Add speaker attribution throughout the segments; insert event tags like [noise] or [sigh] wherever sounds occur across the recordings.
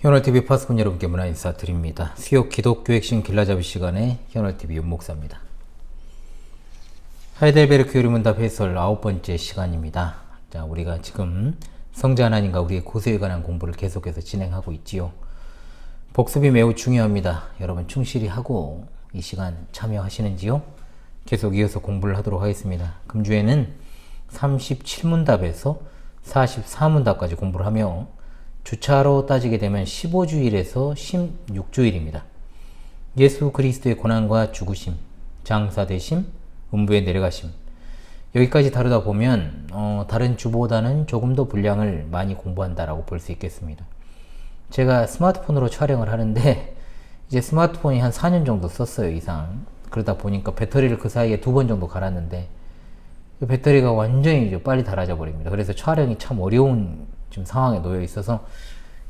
Speaker 1: 현월TV 파스콘 여러분께 문화 인사드립니다. 수요 기독교 핵심 길라잡이 시간에 현월TV 윤목사입니다. 하이델베르크 요리문답 해설 아홉 번째 시간입니다. 자, 우리가 지금 성자 하나님과 우리의 고소에 관한 공부를 계속해서 진행하고 있지요. 복습이 매우 중요합니다. 여러분 충실히 하고 이 시간 참여하시는지요? 계속 이어서 공부를 하도록 하겠습니다. 금주에는 37문답에서 44문답까지 공부를 하며 주차로 따지게 되면 15주일에서 16주일입니다. 예수 그리스도의 고난과 죽으심, 장사되심, 음부에 내려가심. 여기까지 다루다 보면 어, 다른 주보다는 조금 더 분량을 많이 공부한다라고 볼 수 있겠습니다. 제가 스마트폰으로 촬영을 하는데 [laughs] 이제 스마트폰이 한 4년 정도 썼어요 이상. 그러다 보니까 배터리를 그 사이에 두 번 정도 갈았는데 그 배터리가 완전히 빨리 닳아져 버립니다. 그래서 촬영이 참 어려운 지금 상황에 놓여 있어서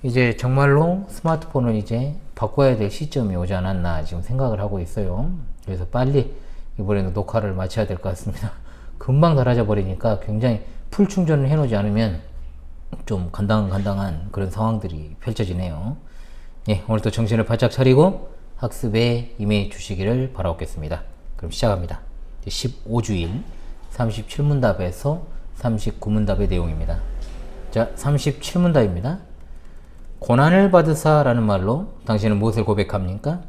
Speaker 1: 이제 정말로 스마트폰을 이제 바꿔야 될 시점이 오지 않았나 지금 생각을 하고 있어요. 그래서 빨리 이번에는 녹화를 마쳐야 될 것 같습니다. [laughs] 금방 닳아져 버리니까 굉장히 풀 충전을 해놓지 않으면 좀 간당간당한 그런 상황들이 펼쳐지네요. 예, 오늘도 정신을 바짝 차리고 학습에 임해 주시기를 바라겠습니다. 그럼 시작합니다. 15주일 37문답에서 39문답의 내용입니다. 자, 37문 답입니다. 고난을 받으사라는 말로 당신은 무엇을 고백합니까?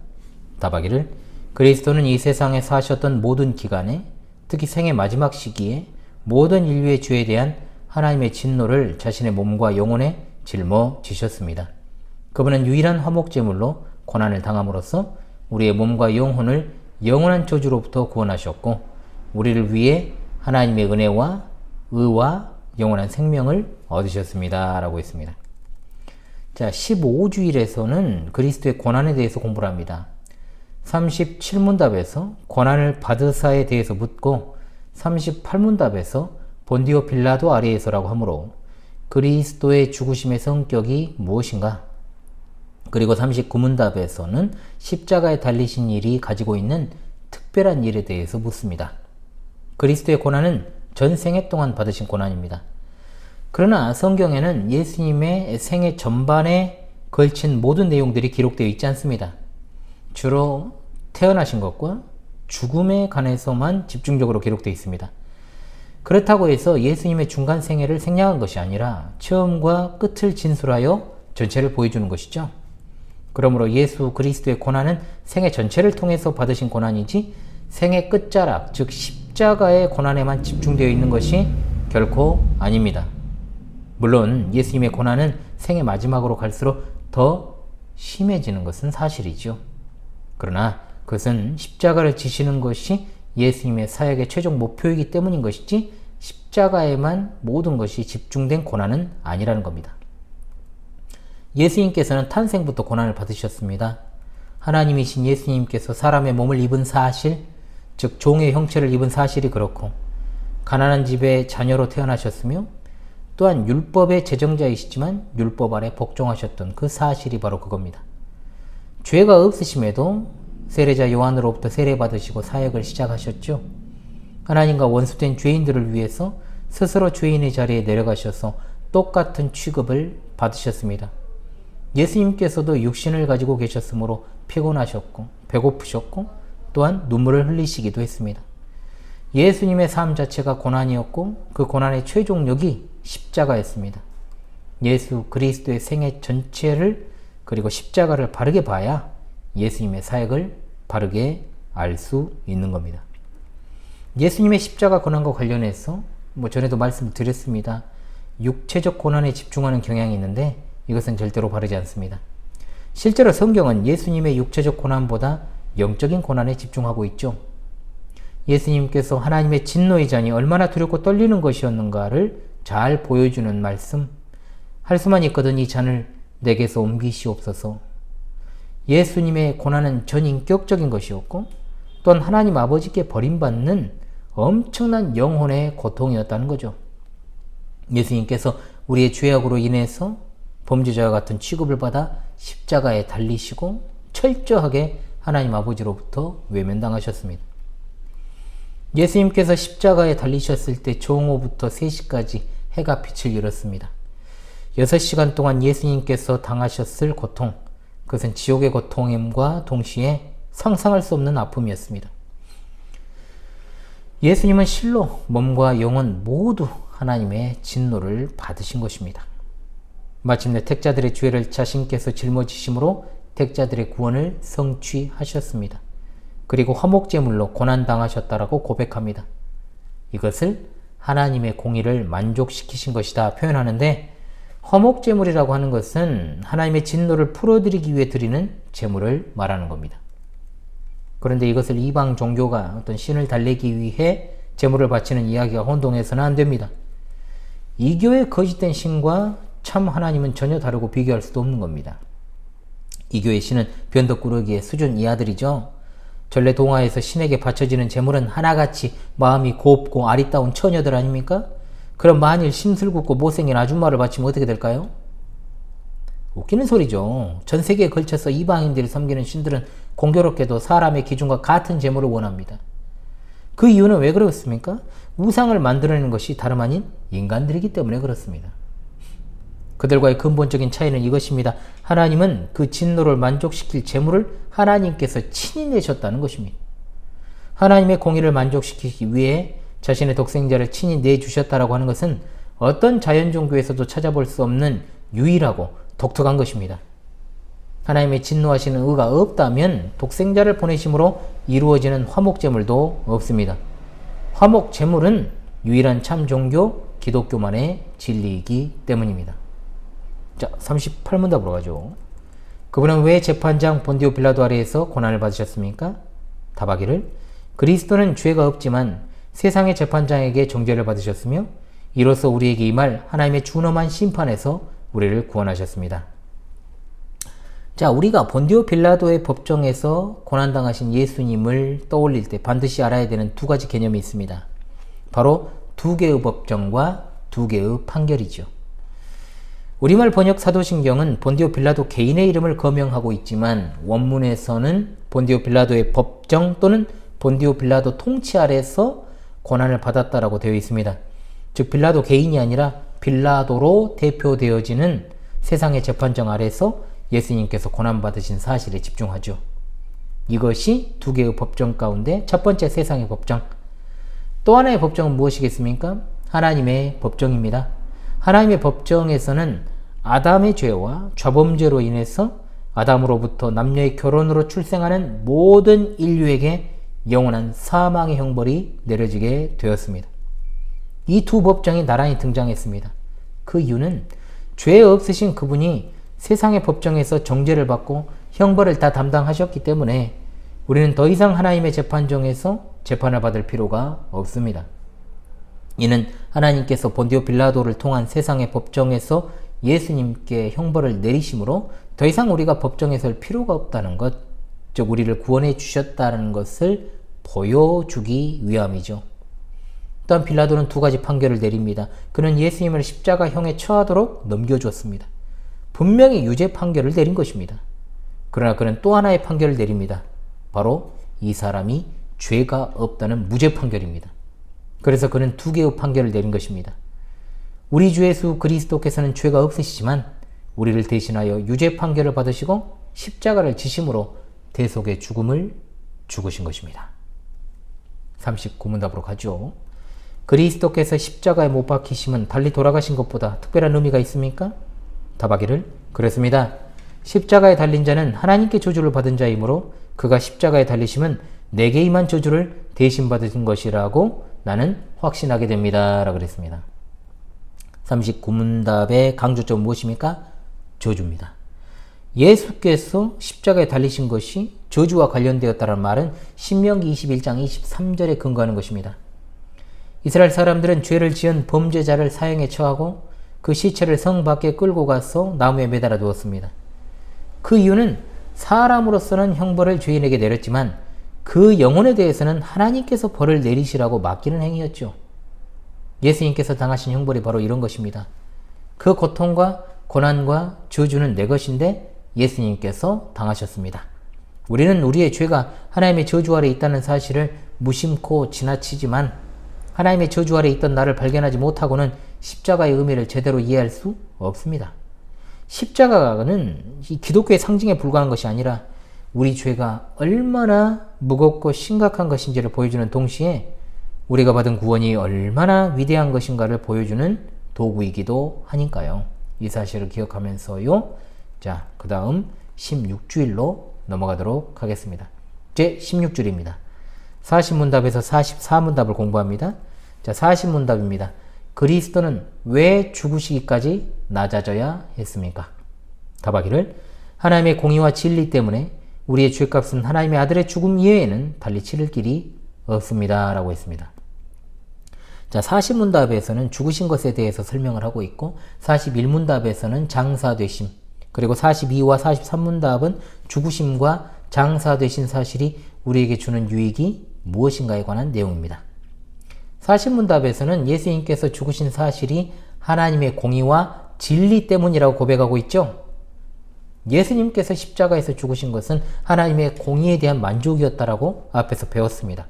Speaker 1: 답하기를 그리스도는 이 세상에 사셨던 모든 기간에 특히 생의 마지막 시기에 모든 인류의 죄에 대한 하나님의 진노를 자신의 몸과 영혼에 짊어지셨습니다. 그분은 유일한 화목제물로 고난을 당함으로써 우리의 몸과 영혼을 영원한 저주로부터 구원하셨고 우리를 위해 하나님의 은혜와 의와 영원한 생명을 얻으셨습니다. 라고 했습니다. 자, 15주일에서는 그리스도의 고난에 대해서 공부를 합니다. 37문답에서 고난을 받으사에 대해서 묻고 38문답에서 본디오 빌라도 아래에서라고 하므로 그리스도의 죽으심의 성격이 무엇인가? 그리고 39문답에서는 십자가에 달리신 일이 가지고 있는 특별한 일에 대해서 묻습니다. 그리스도의 고난은 전생애 동안 받으신 고난입니다. 그러나 성경에는 예수님의 생애 전반에 걸친 모든 내용들이 기록되어 있지 않습니다. 주로 태어나신 것과 죽음에 관해서만 집중적으로 기록되어 있습니다. 그렇다고 해서 예수님의 중간 생애를 생략한 것이 아니라 처음과 끝을 진술하여 전체를 보여주는 것이죠. 그러므로 예수 그리스도의 고난은 생애 전체를 통해서 받으신 고난이지 생애 끝자락, 즉 십자가의 고난에만 집중되어 있는 것이 결코 아닙니다. 물론 예수님의 고난은 생의 마지막으로 갈수록 더 심해지는 것은 사실이죠. 그러나 그것은 십자가를 지시는 것이 예수님의 사역의 최종 목표이기 때문인 것이지 십자가에만 모든 것이 집중된 고난은 아니라는 겁니다. 예수님께서는 탄생부터 고난을 받으셨습니다. 하나님이신 예수님께서 사람의 몸을 입은 사실, 즉 종의 형체를 입은 사실이 그렇고 가난한 집에 자녀로 태어나셨으며 또한 율법의 제정자이시지만 율법 아래 복종하셨던 그 사실이 바로 그겁니다. 죄가 없으심에도 세례자 요한으로부터 세례받으시고 사역을 시작하셨죠. 하나님과 원수된 죄인들을 위해서 스스로 죄인의 자리에 내려가셔서 똑같은 취급을 받으셨습니다. 예수님께서도 육신을 가지고 계셨으므로 피곤하셨고 배고프셨고 또한 눈물을 흘리시기도 했습니다. 예수님의 삶 자체가 고난이었고 그 고난의 최종력이 십자가였습니다. 예수 그리스도의 생애 전체를 그리고 십자가를 바르게 봐야 예수님의 사역을 바르게 알 수 있는 겁니다. 예수님의 십자가 고난과 관련해서 뭐 전에도 말씀드렸습니다. 육체적 고난에 집중하는 경향이 있는데 이것은 절대로 바르지 않습니다. 실제로 성경은 예수님의 육체적 고난보다 영적인 고난에 집중하고 있죠. 예수님께서 하나님의 진노의 잔이 얼마나 두렵고 떨리는 것이었는가를 잘 보여주는 말씀. 할 수만 있거든 이 잔을 내게서 옮기시옵소서. 예수님의 고난은 전인격적인 것이었고 또한 하나님 아버지께 버림받는 엄청난 영혼의 고통이었다는 거죠. 예수님께서 우리의 죄악으로 인해서 범죄자와 같은 취급을 받아 십자가에 달리시고 철저하게 하나님 아버지로부터 외면당하셨습니다. 예수님께서 십자가에 달리셨을 때 정오부터 3시까지 해가 빛을 잃었습니다. 6시간 동안 예수님께서 당하셨을 고통, 그것은 지옥의 고통임과 동시에 상상할 수 없는 아픔이었습니다. 예수님은 실로 몸과 영혼 모두 하나님의 진노를 받으신 것입니다. 마침내 택자들의 죄를 자신께서 짊어지심으로 택자들의 구원을 성취하셨습니다. 그리고 화목제물로 고난당하셨다라고 고백합니다. 이것을 하나님의 공의를 만족시키신 것이다 표현하는데 화목제물이라고 하는 것은 하나님의 진노를 풀어드리기 위해 드리는 제물을 말하는 겁니다. 그런데 이것을 이방 종교가 어떤 신을 달래기 위해 제물을 바치는 이야기가 혼동해서는 안 됩니다. 이교의 거짓된 신과 참 하나님은 전혀 다르고 비교할 수도 없는 겁니다. 이교의 신은 변덕꾸러기의 수준 이하들이죠. 전래 동화에서 신에게 바쳐지는 제물은 하나같이 마음이 곱고 아리따운 처녀들 아닙니까? 그럼 만일 심술궂고 못생긴 아줌마를 바치면 어떻게 될까요? 웃기는 소리죠. 전 세계에 걸쳐서 이방인들이 섬기는 신들은 공교롭게도 사람의 기준과 같은 제물을 원합니다. 그 이유는 왜 그렇습니까? 우상을 만들어내는 것이 다름 아닌 인간들이기 때문에 그렇습니다. 그들과의 근본적인 차이는 이것입니다. 하나님은 그 진노를 만족시킬 제물을 하나님께서 친히 내셨다는 것입니다. 하나님의 공의를 만족시키기 위해 자신의 독생자를 친히 내주셨다라고 하는 것은 어떤 자연 종교에서도 찾아볼 수 없는 유일하고 독특한 것입니다. 하나님의 진노하시는 의가 없다면 독생자를 보내심으로 이루어지는 화목제물도 없습니다. 화목제물은 유일한 참 종교 기독교만의 진리이기 때문입니다. 자, 38문답으로 가죠. 그분은 왜 재판장 본디오 빌라도 아래에서 고난을 받으셨습니까? 답하기를 그리스도는 죄가 없지만 세상의 재판장에게 정죄를 받으셨으며 이로써 우리에게 이말 하나님의 준엄한 심판에서 우리를 구원하셨습니다. 자, 우리가 본디오 빌라도의 법정에서 고난당하신 예수님을 떠올릴 때 반드시 알아야 되는 두 가지 개념이 있습니다. 바로 두 개의 법정과 두 개의 판결이죠. 우리말 번역 사도신경은 본디오 빌라도 개인의 이름을 거명하고 있지만 원문에서는 본디오 빌라도의 법정 또는 본디오 빌라도 통치 아래서 고난을 받았다라고 되어 있습니다. 즉 빌라도 개인이 아니라 빌라도로 대표되어지는 세상의 재판정 아래서 예수님께서 고난받으신 사실에 집중하죠. 이것이 두 개의 법정 가운데 첫 번째 세상의 법정. 또 하나의 법정은 무엇이겠습니까? 하나님의 법정입니다. 하나님의 법정에서는 아담의 죄와 좌범죄로 인해서 아담으로부터 남녀의 결혼으로 출생하는 모든 인류에게 영원한 사망의 형벌이 내려지게 되었습니다. 이 두 법정이 나란히 등장했습니다. 그 이유는 죄 없으신 그분이 세상의 법정에서 정죄를 받고 형벌을 다 담당하셨기 때문에 우리는 더 이상 하나님의 재판정에서 재판을 받을 필요가 없습니다. 이는 하나님께서 본디오 빌라도를 통한 세상의 법정에서 예수님께 형벌을 내리심으로 더 이상 우리가 법정에 설 필요가 없다는 것, 즉 우리를 구원해 주셨다는 것을 보여주기 위함이죠. 또한 빌라도는 두 가지 판결을 내립니다. 그는 예수님을 십자가형에 처하도록 넘겨주었습니다. 분명히 유죄 판결을 내린 것입니다. 그러나 그는 또 하나의 판결을 내립니다. 바로 이 사람이 죄가 없다는 무죄 판결입니다. 그래서 그는 두 개의 판결을 내린 것입니다. 우리 주 예수 그리스도께서는 죄가 없으시지만 우리를 대신하여 유죄 판결을 받으시고 십자가를 지심으로 대속의 죽음을 죽으신 것입니다. 39문 답으로 가죠. 그리스도께서 십자가에 못 박히심은 달리 돌아가신 것보다 특별한 의미가 있습니까? 답하기를 그렇습니다. 십자가에 달린 자는 하나님께 저주를 받은 자이므로 그가 십자가에 달리심은 내게 임한 저주를 대신 받으신 것이라고 나는 확신하게 됩니다. 라고 그랬습니다. 39 문답의 강조점 무엇입니까? 저주입니다. 예수께서 십자가에 달리신 것이 저주와 관련되었다는 말은 신명기 21장 23절에 근거하는 것입니다. 이스라엘 사람들은 죄를 지은 범죄자를 사형에 처하고 그 시체를 성 밖에 끌고 가서 나무에 매달아 두었습니다. 그 이유는 사람으로서는 형벌을 죄인에게 내렸지만 그 영혼에 대해서는 하나님께서 벌을 내리시라고 맡기는 행위였죠. 예수님께서 당하신 형벌이 바로 이런 것입니다. 그 고통과 고난과 저주는 내 것인데 예수님께서 당하셨습니다. 우리는 우리의 죄가 하나님의 저주 아래 있다는 사실을 무심코 지나치지만 하나님의 저주 아래 있던 나를 발견하지 못하고는 십자가의 의미를 제대로 이해할 수 없습니다. 십자가는 이 기독교의 상징에 불과한 것이 아니라 우리 죄가 얼마나 무겁고 심각한 것인지를 보여주는 동시에 우리가 받은 구원이 얼마나 위대한 것인가를 보여주는 도구이기도 하니까요. 이 사실을 기억하면서요. 자, 그 다음 16주일로 넘어가도록 하겠습니다. 제 16줄입니다. 40문답에서 44문답을 공부합니다. 자, 40문답입니다. 그리스도는 왜 죽으시기까지 낮아져야 했습니까? 답하기를 하나님의 공의와 진리 때문에 우리의 죄값은 하나님의 아들의 죽음 이외에는 달리 치를 길이 없습니다. 라고 했습니다. 자, 40문답에서는 죽으신 것에 대해서 설명을 하고 있고 41문답에서는 장사되심 그리고 42와 43문답은 죽으심과 장사되신 사실이 우리에게 주는 유익이 무엇인가에 관한 내용입니다. 40문답에서는 예수님께서 죽으신 사실이 하나님의 공의와 진리 때문이라고 고백하고 있죠. 예수님께서 십자가에서 죽으신 것은 하나님의 공의에 대한 만족이었다라고 앞에서 배웠습니다.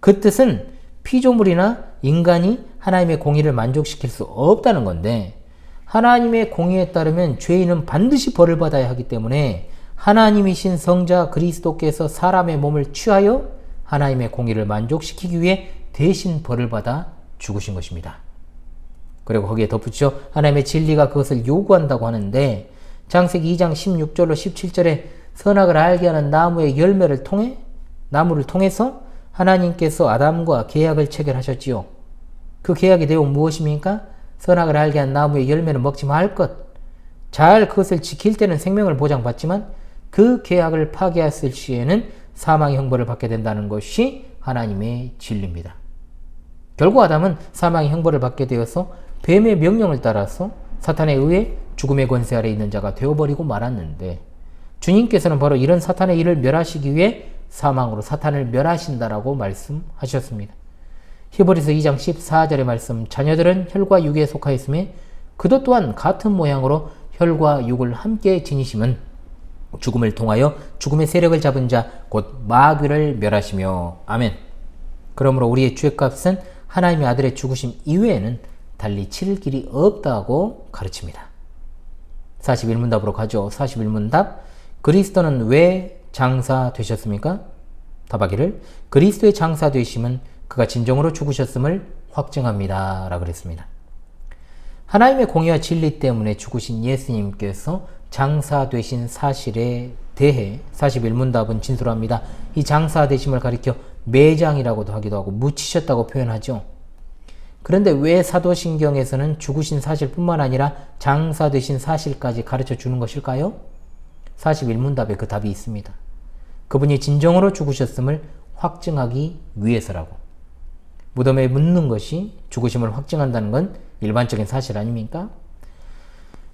Speaker 1: 그 뜻은 피조물이나 인간이 하나님의 공의를 만족시킬 수 없다는 건데 하나님의 공의에 따르면 죄인은 반드시 벌을 받아야 하기 때문에 하나님이신 성자 그리스도께서 사람의 몸을 취하여 하나님의 공의를 만족시키기 위해 대신 벌을 받아 죽으신 것입니다. 그리고 거기에 덧붙여 하나님의 진리가 그것을 요구한다고 하는데 장세기 2장 16절로 17절에 선악을 알게 하는 나무의 열매를 통해 나무를 통해서 하나님께서 아담과 계약을 체결하셨지요. 그 계약의 내용 무엇입니까? 선악을 알게 한 나무의 열매는 먹지 말 것. 잘 그것을 지킬 때는 생명을 보장받지만 그 계약을 파괴했을 시에는 사망의 형벌을 받게 된다는 것이 하나님의 진리입니다. 결국 아담은 사망의 형벌을 받게 되어서 뱀의 명령을 따라서 사탄에 의해 죽음의 권세 아래 있는 자가 되어버리고 말았는데 주님께서는 바로 이런 사탄의 일을 멸하시기 위해 사망으로 사탄을 멸하신다라고 말씀하셨습니다. 히브리서 2장 14절의 말씀 자녀들은 혈과 육에 속하였음에 그도 또한 같은 모양으로 혈과 육을 함께 지니심은 죽음을 통하여 죽음의 세력을 잡은 자 곧 마귀를 멸하시며 아멘. 그러므로 우리의 죄값은 하나님의 아들의 죽으심 이외에는 달리 치를 길이 없다고 가르칩니다. 41문 답으로 가죠. 41문 답 그리스도는 왜 장사 되셨습니까? 답하기를 그리스도의 장사 되심은 그가 진정으로 죽으셨음을 확증합니다. 라 그랬습니다. 하나님의 공의와 진리 때문에 죽으신 예수님께서 장사되신 사실에 대해 41문답은 진술합니다. 이 장사되심을 가리켜 매장이라고도 하기도 하고 묻히셨다고 표현하죠. 그런데 왜 사도신경에서는 죽으신 사실뿐만 아니라 장사되신 사실까지 가르쳐 주는 것일까요? 41문답에 그 답이 있습니다. 그분이 진정으로 죽으셨음을 확증하기 위해서라고. 무덤에 묻는 것이 죽으심을 확증한다는 건 일반적인 사실 아닙니까?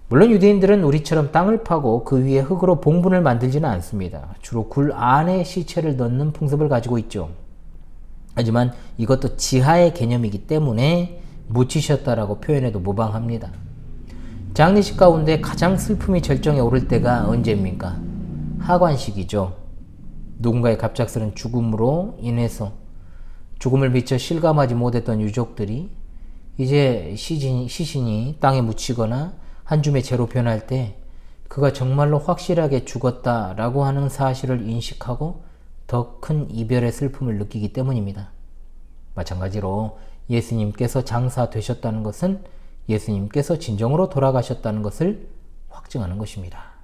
Speaker 1: 물론 유대인들은 우리처럼 땅을 파고 그 위에 흙으로 봉분을 만들지는 않습니다. 주로 굴 안에 시체를 넣는 풍습을 가지고 있죠. 하지만 이것도 지하의 개념이기 때문에 묻히셨다라고 표현해도 무방합니다. 장례식 가운데 가장 슬픔이 절정에 오를 때가 언제입니까? 하관식이죠. 누군가의 갑작스런 죽음으로 인해서 죽음을 미처 실감하지 못했던 유족들이 이제 시신, 시신이 땅에 묻히거나 한 줌의 재로 변할 때 그가 정말로 확실하게 죽었다라고 하는 사실을 인식하고 더 큰 이별의 슬픔을 느끼기 때문입니다. 마찬가지로 예수님께서 장사되셨다는 것은 예수님께서 진정으로 돌아가셨다는 것을 확증하는 것입니다.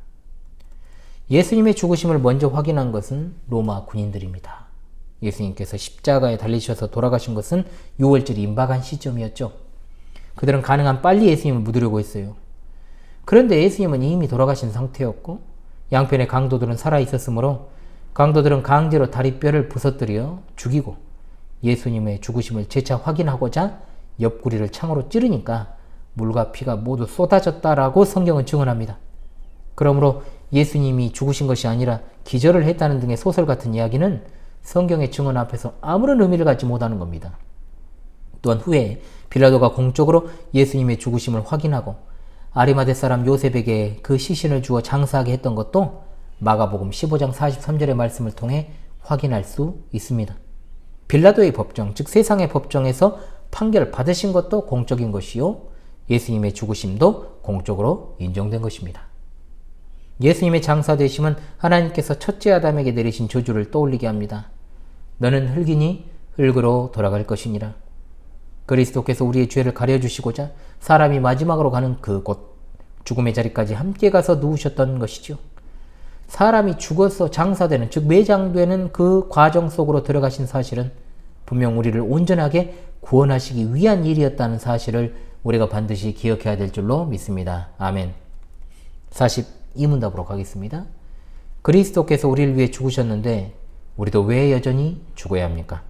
Speaker 1: 예수님의 죽으심을 먼저 확인한 것은 로마 군인들입니다. 예수님께서 십자가에 달리셔서 돌아가신 것은 6월절이 임박한 시점이었죠. 그들은 가능한 빨리 예수님을 묻으려고 했어요. 그런데 예수님은 이미 돌아가신 상태였고 양편의 강도들은 살아 있었으므로 강도들은 강제로 다리뼈를 부서뜨려 죽이고 예수님의 죽으심을 재차 확인하고자 옆구리를 창으로 찌르니까 물과 피가 모두 쏟아졌다라고 성경은 증언합니다. 그러므로 예수님이 죽으신 것이 아니라 기절을 했다는 등의 소설 같은 이야기는 성경의 증언 앞에서 아무런 의미를 갖지 못하는 겁니다. 또한 후에 빌라도가 공적으로 예수님의 죽으심을 확인하고 아리마대 사람 요셉에게 그 시신을 주어 장사하게 했던 것도 마가복음 15장 43절의 말씀을 통해 확인할 수 있습니다. 빌라도의 법정, 즉 세상의 법정에서 판결 받으신 것도 공적인 것이요. 예수님의 죽으심도 공적으로 인정된 것입니다. 예수님의 장사되심은 하나님께서 첫째 아담에게 내리신 저주를 떠올리게 합니다. 너는 흙이니 흙으로 돌아갈 것이니라. 그리스도께서 우리의 죄를 가려주시고자 사람이 마지막으로 가는 그 곳, 죽음의 자리까지 함께 가서 누우셨던 것이죠. 사람이 죽어서 장사되는, 즉 매장되는 그 과정 속으로 들어가신 사실은 분명 우리를 온전하게 구원하시기 위한 일이었다는 사실을 우리가 반드시 기억해야 될 줄로 믿습니다. 아멘. 42문답으로 가겠습니다. 그리스도께서 우리를 위해 죽으셨는데 우리도 왜 여전히 죽어야 합니까?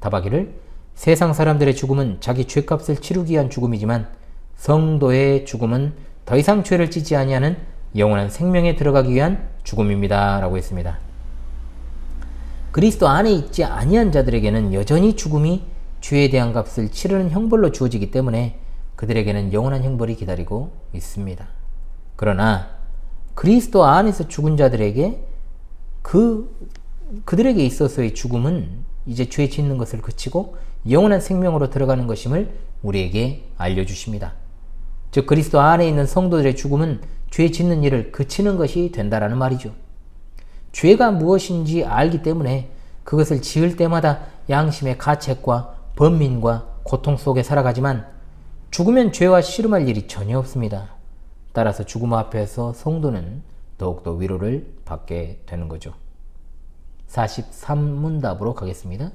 Speaker 1: 답하기를 세상 사람들의 죽음은 자기 죄값을 치르기 위한 죽음이지만 성도의 죽음은 더 이상 죄를 짓지 아니하는 영원한 생명에 들어가기 위한 죽음입니다. 라고 했습니다. 그리스도 안에 있지 아니한 자들에게는 여전히 죽음이 죄에 대한 값을 치르는 형벌로 주어지기 때문에 그들에게는 영원한 형벌이 기다리고 있습니다. 그러나 그리스도 안에서 죽은 자들에게 그 그들에게 있어서의 죽음은 이제 죄 짓는 것을 그치고 영원한 생명으로 들어가는 것임을 우리에게 알려주십니다. 즉 그리스도 안에 있는 성도들의 죽음은 죄 짓는 일을 그치는 것이 된다라는 말이죠. 죄가 무엇인지 알기 때문에 그것을 지을 때마다 양심의 가책과 번민과 고통 속에 살아가지만 죽으면 죄와 씨름할 일이 전혀 없습니다. 따라서 죽음 앞에서 성도는 더욱더 위로를 받게 되는 거죠. 43문답으로 가겠습니다.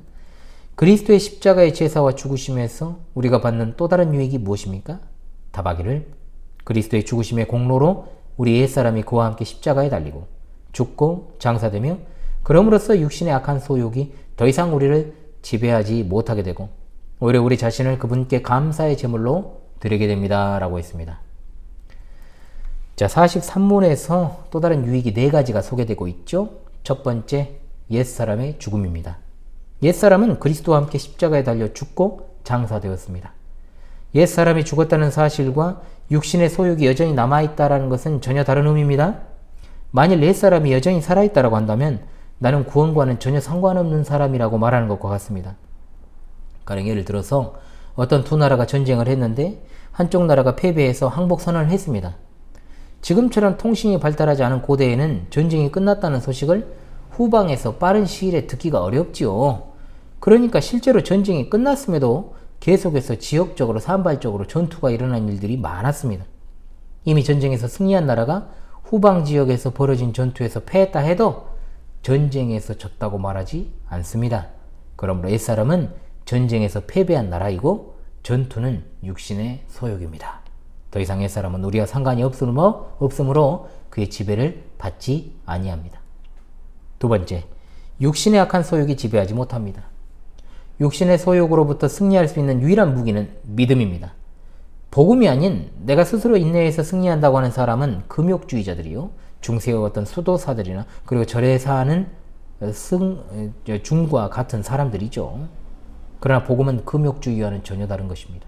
Speaker 1: 그리스도의 십자가의 제사와 죽으심에서 우리가 받는 또 다른 유익이 무엇입니까? 답하기를 그리스도의 죽으심의 공로로 우리 옛사람이 그와 함께 십자가에 달리고 죽고 장사되며 그럼으로써 육신의 악한 소욕이 더 이상 우리를 지배하지 못하게 되고 오히려 우리 자신을 그분께 감사의 제물로 드리게 됩니다. 라고 했습니다. 자, 43문에서 또 다른 유익이 네 가지가 소개되고 있죠. 첫 번째, 옛사람의 죽음입니다. 옛사람은 그리스도와 함께 십자가에 달려 죽고 장사되었습니다. 옛사람이 죽었다는 사실과 육신의 소욕이 여전히 남아있다는 것은 전혀 다른 의미입니다. 만일 옛사람이 여전히 살아있다고 한다면 나는 구원과는 전혀 상관없는 사람이라고 말하는 것과 같습니다. 가령 예를 들어서 어떤 두 나라가 전쟁을 했는데 한쪽 나라가 패배해서 항복 선언을 했습니다. 지금처럼 통신이 발달하지 않은 고대에는 전쟁이 끝났다는 소식을 후방에서 빠른 시일에 듣기가 어렵지요. 그러니까 실제로 전쟁이 끝났음에도 계속해서 지역적으로 산발적으로 전투가 일어난 일들이 많았습니다. 이미 전쟁에서 승리한 나라가 후방 지역에서 벌어진 전투에서 패했다 해도 전쟁에서 졌다고 말하지 않습니다. 그러므로 옛사람은 전쟁에서 패배한 나라이고 전투는 육신의 소욕입니다. 더 이상 옛사람은 우리와 상관이 없으므로, 그의 지배를 받지 아니합니다. 두 번째, 육신의 악한 소욕이 지배하지 못합니다. 육신의 소욕으로부터 승리할 수 있는 유일한 무기는 믿음입니다. 복음이 아닌 내가 스스로 인내해서 승리한다고 하는 사람은 금욕주의자들이요. 중세의 어떤 수도사들이나 그리고 절에 사는 승, 중과 같은 사람들이죠. 그러나 복음은 금욕주의와는 전혀 다른 것입니다.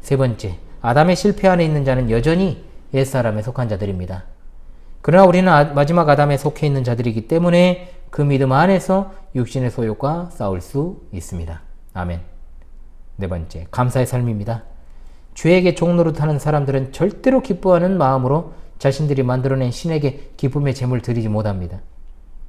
Speaker 1: 세 번째, 아담의 실패 안에 있는 자는 여전히 옛사람에 속한 자들입니다. 그러나 우리는 아, 마지막 아담에 속해 있는 자들이기 때문에 그 믿음 안에서 육신의 소욕과 싸울 수 있습니다. 아멘. 네 번째, 감사의 삶입니다. 죄에게 종노릇하는 사람들은 절대로 기뻐하는 마음으로 자신들이 만들어낸 신에게 기쁨의 제물 드리지 못합니다.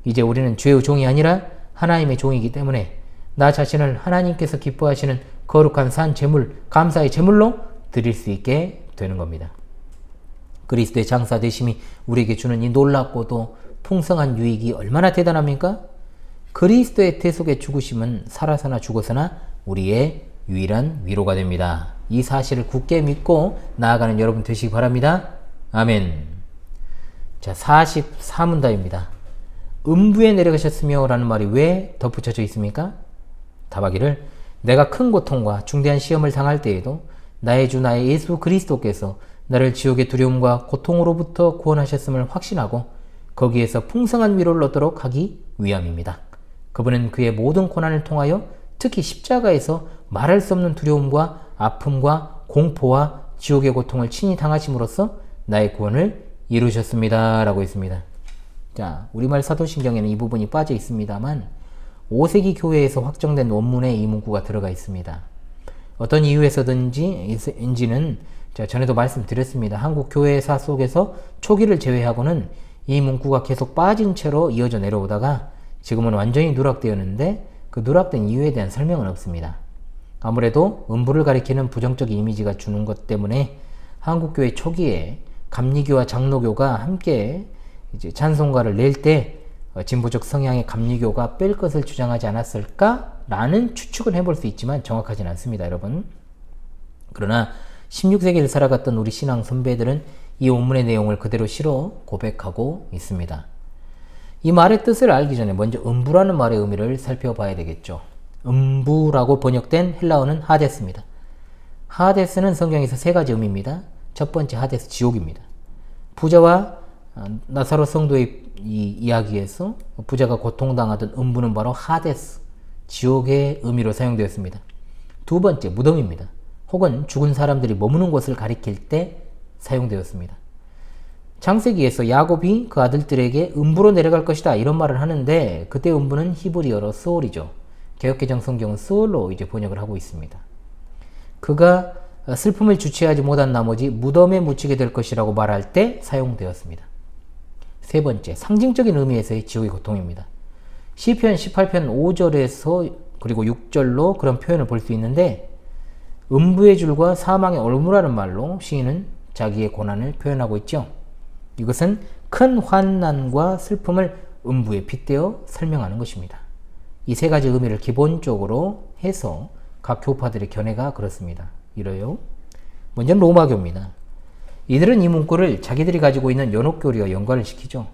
Speaker 1: 이제 우리는 죄의 종이 아니라 하나님의 종이기 때문에 나 자신을 하나님께서 기뻐하시는 거룩한 산 제물, 감사의 제물로 드릴 수 있게 되는 겁니다. 그리스도의 장사 되심이 우리에게 주는 이 놀랍고도 풍성한 유익이 얼마나 대단합니까? 그리스도의 대속의 죽으심은 살아서나 죽어서나 우리의 유일한 위로가 됩니다. 이 사실을 굳게 믿고 나아가는 여러분 되시기 바랍니다. 아멘. 자, 44문답입니다. 음부에 내려가셨으며 라는 말이 왜 덧붙여져 있습니까? 답하기를 내가 큰 고통과 중대한 시험을 당할 때에도 나의 주 나의 예수 그리스도께서 나를 지옥의 두려움과 고통으로부터 구원하셨음을 확신하고 거기에서 풍성한 위로를 얻도록 하기 위함입니다. 그분은 그의 모든 고난을 통하여 특히 십자가에서 말할 수 없는 두려움과 아픔과 공포와 지옥의 고통을 친히 당하심으로써 나의 구원을 이루셨습니다. 라고 했습니다. 자, 우리말 사도신경에는 이 부분이 빠져 있습니다만 5세기 교회에서 확정된 원문에 이 문구가 들어가 있습니다. 어떤 이유에서든지 인지는 제가 전에도 말씀드렸습니다. 한국 교회사 속에서 초기를 제외하고는 이 문구가 계속 빠진 채로 이어져 내려오다가 지금은 완전히 누락되었는데 그 누락된 이유에 대한 설명은 없습니다. 아무래도 음부를 가리키는 부정적 이미지가 주는 것 때문에 한국교회 초기에 감리교와 장로교가 함께 이제 찬송가를 낼때 어, 진보적 성향의 감리교가 뺄 것을 주장하지 않았을까라는 추측을 해볼 수 있지만 정확하진 않습니다, 여러분. 그러나 16세기를 살아갔던 우리 신앙 선배들은 이 원문의 내용을 그대로 실어 고백하고 있습니다. 이 말의 뜻을 알기 전에 먼저 음부라는 말의 의미를 살펴봐야 되겠죠. 음부라고 번역된 헬라어는 하데스입니다. 하데스는 성경에서 세 가지 의미입니다. 첫 번째 하데스 지옥입니다. 부자와 어, 나사로 성도의 이 이야기에서 부자가 고통당하던 음부는 바로 하데스, 지옥의 의미로 사용되었습니다. 두 번째, 무덤입니다. 혹은 죽은 사람들이 머무는 곳을 가리킬 때 사용되었습니다. 창세기에서 야곱이 그 아들들에게 음부로 내려갈 것이다 이런 말을 하는데 그때 음부는 히브리어로 스올이죠. 개혁개정 성경은 스올로 이제 번역을 하고 있습니다. 그가 슬픔을 주체하지 못한 나머지 무덤에 묻히게 될 것이라고 말할 때 사용되었습니다. 세 번째, 상징적인 의미에서의 지옥의 고통입니다. 시편 18편 5절에서 그리고 6절로 그런 표현을 볼 수 있는데 음부의 줄과 사망의 얼무라는 말로 시인은 자기의 고난을 표현하고 있죠. 이것은 큰 환난과 슬픔을 음부에 빗대어 설명하는 것입니다. 이 세 가지 의미를 기본적으로 해서 각 교파들의 견해가 그렇습니다. 이래요. 먼저 로마교입니다. 이들은 이 문구를 자기들이 가지고 있는 연옥교리와 연관을 시키죠.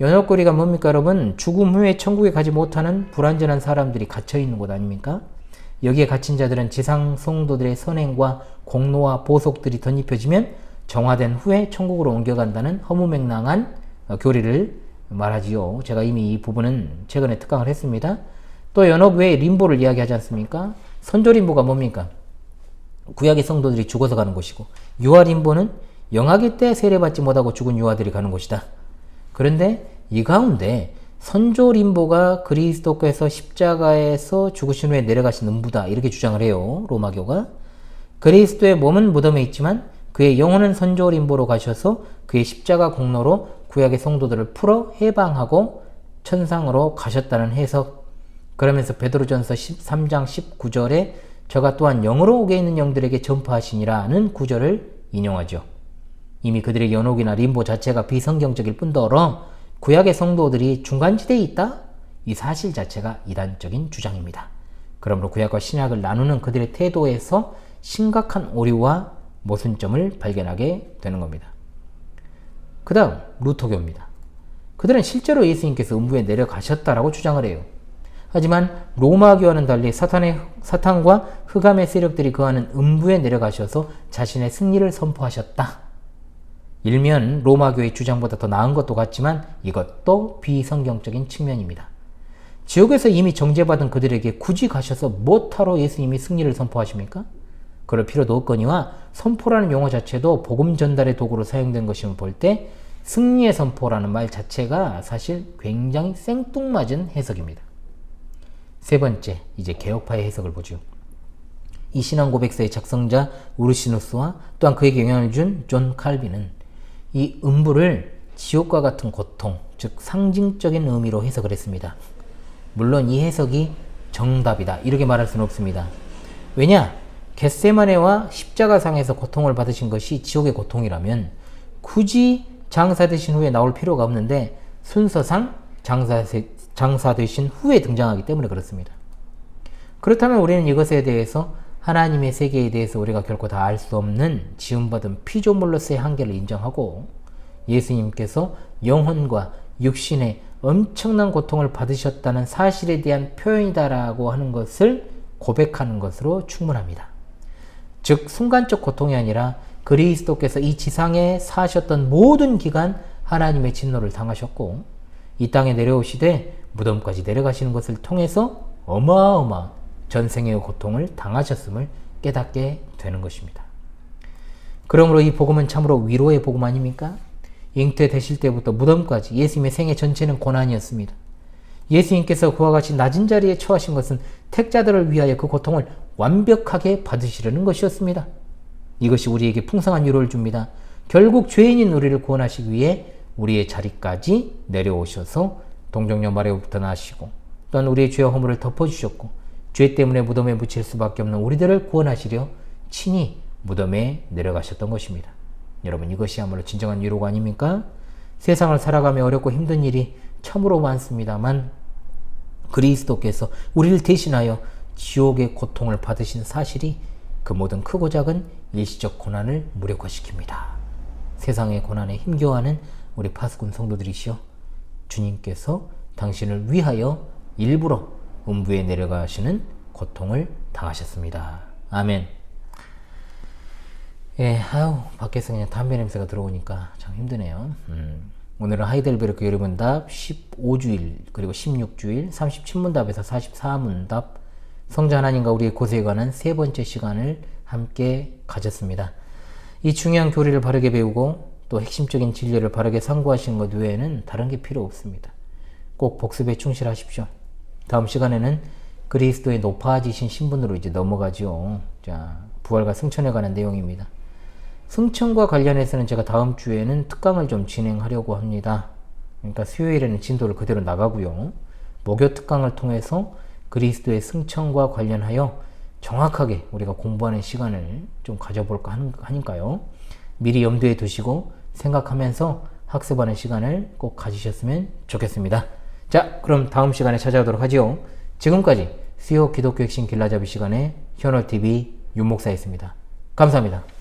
Speaker 1: 연옥교리가 뭡니까 여러분? 죽음 후에 천국에 가지 못하는 불완전한 사람들이 갇혀 있는 곳 아닙니까? 여기에 갇힌 자들은 지상 성도들의 선행과 공로와 보석들이 덧입혀지면 정화된 후에 천국으로 옮겨간다는 허무맹랑한 어, 교리를 말하지요. 제가 이미 이 부분은 최근에 특강을 했습니다. 또 연옥 외에 림보를 이야기하지 않습니까? 선조 림보가 뭡니까? 구약의 성도들이 죽어서 가는 곳이고 유아 림보는 영하기 때 세례받지 못하고 죽은 유아들이 가는 곳이다. 그런데 이 가운데 선조 림보가 그리스도께서 십자가에서 죽으신 후에 내려가신 음부다 이렇게 주장을 해요. 로마교가 그리스도의 몸은 무덤에 있지만 그의 영혼은 선조 림보로 가셔서 그의 십자가 공로로 구약의 성도들을 풀어 해방하고 천상으로 가셨다는 해석. 그러면서 베드로전서 13장 19절에 저가 또한 영으로 오게 있는 영들에게 전파하시니라는 구절을 인용하죠. 이미 그들의 연옥이나 림보 자체가 비성경적일 뿐더러 구약의 성도들이 중간지대에 있다? 이 사실 자체가 이단적인 주장입니다. 그러므로 구약과 신약을 나누는 그들의 태도에서 심각한 오류와 모순점을 발견하게 되는 겁니다. 그 다음 루터교입니다. 그들은 실제로 예수님께서 음부에 내려가셨다라고 주장을 해요. 하지만 로마교와는 달리 사탄의, 사탄과 흑암의 세력들이 거하는 음부에 내려가셔서 자신의 승리를 선포하셨다. 일면 로마교의 주장보다 더 나은 것도 같지만 이것도 비성경적인 측면입니다. 지옥에서 이미 정죄받은 그들에게 굳이 가셔서 못하러 예수님이 승리를 선포하십니까? 그럴 필요도 없거니와 선포라는 용어 자체도 복음 전달의 도구로 사용된 것임을 볼 때 승리의 선포라는 말 자체가 사실 굉장히 생뚱맞은 해석입니다. 세 번째, 이제 개혁파의 해석을 보죠. 이 신앙 고백서의 작성자 우르시누스와 또한 그에게 영향을 준 존 칼빈은 이 음부를 지옥과 같은 고통, 즉 상징적인 의미로 해석을 했습니다. 물론 이 해석이 정답이다 이렇게 말할 수는 없습니다. 왜냐? 겟세마네와 십자가상에서 고통을 받으신 것이 지옥의 고통이라면 굳이 장사되신 후에 나올 필요가 없는데 순서상 장사, 장사되신 후에 등장하기 때문에 그렇습니다. 그렇다면 우리는 이것에 대해서 하나님의 세계에 대해서 우리가 결코 다 알 수 없는 지음받은 피조물로서의 한계를 인정하고 예수님께서 영혼과 육신의 엄청난 고통을 받으셨다는 사실에 대한 표현이다라고 하는 것을 고백하는 것으로 충분합니다. 즉, 순간적 고통이 아니라 그리스도께서 이 지상에 사셨던 모든 기간 하나님의 진노를 당하셨고 이 땅에 내려오시되 무덤까지 내려가시는 것을 통해서 어마어마한 전생의 고통을 당하셨음을 깨닫게 되는 것입니다. 그러므로 이 복음은 참으로 위로의 복음 아닙니까? 잉태 되실 때부터 무덤까지 예수님의 생애 전체는 고난이었습니다. 예수님께서 그와 같이 낮은 자리에 처하신 것은 택자들을 위하여 그 고통을 완벽하게 받으시려는 것이었습니다. 이것이 우리에게 풍성한 위로를 줍니다. 결국 죄인인 우리를 구원하시기 위해 우리의 자리까지 내려오셔서 동정녀 마리오부터 나시고 또한 우리의 죄와 허물을 덮어주셨고 죄 때문에 무덤에 묻힐 수밖에 없는 우리들을 구원하시려 친히 무덤에 내려가셨던 것입니다. 여러분 이것이야말로 진정한 위로가 아닙니까? 세상을 살아가며 어렵고 힘든 일이 참으로 많습니다만 그리스도께서 우리를 대신하여 지옥의 고통을 받으신 사실이 그 모든 크고 작은 일시적 고난을 무력화시킵니다. 세상의 고난에 힘겨워하는 우리 파수꾼 성도들이시여 주님께서 당신을 위하여 일부러 음부에 내려가시는 고통을 당하셨습니다. 아멘. 예, 아유, 밖에서 그냥 담배 냄새가 들어오니까 참 힘드네요. 음, 오늘은 하이델베르크 여름문답 15주일, 그리고 16주일, 37문답에서 44문답, 성자 하나님과 우리의 고세에 관한 세 번째 시간을 함께 가졌습니다. 이 중요한 교리를 바르게 배우고 또 핵심적인 진리를 바르게 상고하시는 것 외에는 다른 게 필요 없습니다. 꼭 복습에 충실하십시오. 다음 시간에는 그리스도의 높아지신 신분으로 이제 넘어가죠. 자, 부활과 승천에 관한 내용입니다. 승천과 관련해서는 제가 다음 주에는 특강을 좀 진행하려고 합니다. 그러니까 수요일에는 진도를 그대로 나가고요. 목요 특강을 통해서 그리스도의 승천과 관련하여 정확하게 우리가 공부하는 시간을 좀 가져볼까 하니까요. 미리 염두에 두시고 생각하면서 학습하는 시간을 꼭 가지셨으면 좋겠습니다. 자, 그럼 다음 시간에 찾아오도록 하지요. 지금까지 수요 기독교 핵심 길라잡이 시간의 현월TV 윤목사였습니다. 감사합니다.